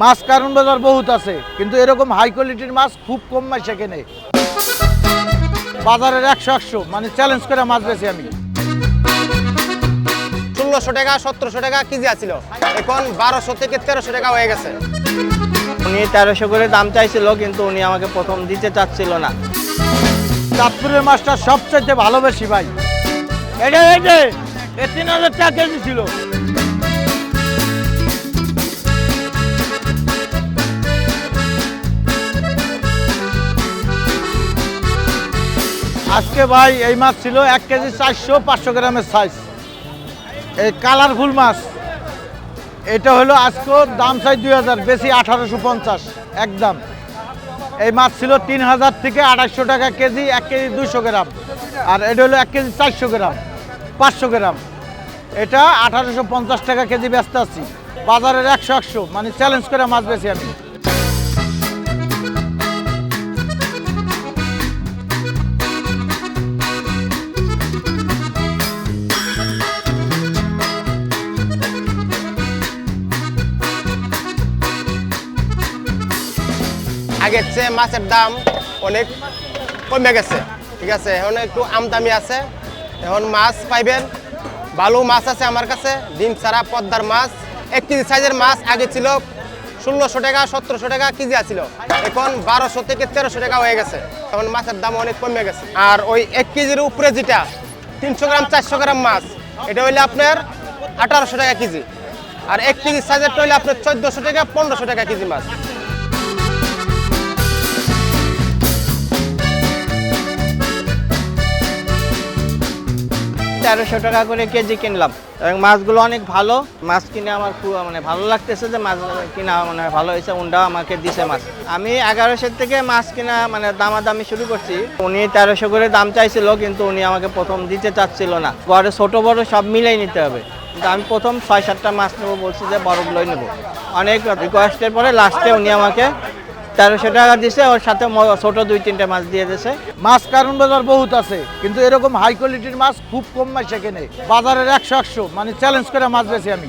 মাছ কারণ বাজার বহুত আছে কিন্তু এরকম হাই কোয়ালিটির মাছ খুব কম মাছ সেখানে বাজারের একশো একশো মানে চ্যালেঞ্জ করে মাছ বেছি আমি। ষোলোশো টাকা সতেরোশো টাকা কেজি আছিল। এখন বারোশো থেকে তেরোশো টাকা হয়ে গেছে। উনি তেরোশো করে দাম চাইছিল কিন্তু উনি আমাকে প্রথম দিতে চাচ্ছিল না। চাঁদপুরের মাছটা সবচেয়ে ভালোবেসি ভাই। এটা এই যে এ তিন হাজার টাকা কেজি ছিল। আজকে ভাই এই মাছ ছিল এক কেজি চারশো, পাঁচশো গ্রামের সাইজ এই কালারফুল মাছ। এটা হলো আজকেও দাম চাই দুই হাজার, বেশি আঠারোশো পঞ্চাশ, একদম। এই মাছ ছিল তিন হাজার থেকে আড়াইশো টাকা কেজি, এক কেজি দুশো গ্রাম। আর এটা হলো এক কেজি চারশো গ্রাম, পাঁচশো গ্রাম। এটা আঠারোশো পঞ্চাশ টাকা কেজি ব্যস্ত আছি। বাজারের একশো একশো মানে চ্যালেঞ্জ করে মাছ বেশি আমি। আগের চেয়ে মাছের দাম অনেক কমে গেছে, ঠিক আছে? এখন একটু আমদামি আছে। এখন মাছ পাইবেন, ভালো মাছ আছে আমার কাছে, ডিম ছাড়া পদ্মার মাছ। এক কেজি সাইজের মাছ আগে ছিল ষোলোশো টাকা, সতেরোশো টাকা কেজি আছিল। এখন বারোশো থেকে তেরোশো টাকা হয়ে গেছে। এখন মাছের দাম অনেক কমে গেছে। আর ওই এক কেজির উপরে যেটা, তিনশো গ্রাম, চারশো গ্রাম মাছ, এটা হইলে আপনার আঠারোশো টাকা কেজি। আর এক কেজি সাইজেরটা হইলে আপনার চোদ্দোশো টাকা পনেরোশো টাকা কেজি মাছ। তেরোশো টাকা করে কেজি কিনলাম। এবং মাছগুলো অনেক ভালো। মাছ কিনে আমার খুব মানে ভালো লাগতেছে যে মাছ কিনা মানে ভালো হয়েছে উন্ডাও আমাকে দিছে মাছ। আমি এগারোশো থেকে মাছ কিনা মানে দামাদামি শুরু করছি। উনি তেরোশো করে দাম চাইছিল, কিন্তু উনি আমাকে প্রথম দিতে চাচ্ছিল না। বড়, ছোট, বড় সব মিলেই নিতে হবে। কিন্তু আমি প্রথম ছয়, সাতটা মাছ নেব বলছি যে বড়গুলোই নেব। অনেক রিকোয়েস্টের পরে লাস্টে উনি আমাকে তেরোশো টাকা দিছে, ওর সাথে ছোট দুই তিনটা মাছ দিয়ে দিছে। মাছ কারণ বাজার বহুত আছে, কিন্তু এরকম হাই কোয়ালিটির মাছ খুব কম মাছ সেখানে বাজারের একশো একশো মানে চ্যালেঞ্জ করে মাছ বেশি আমি।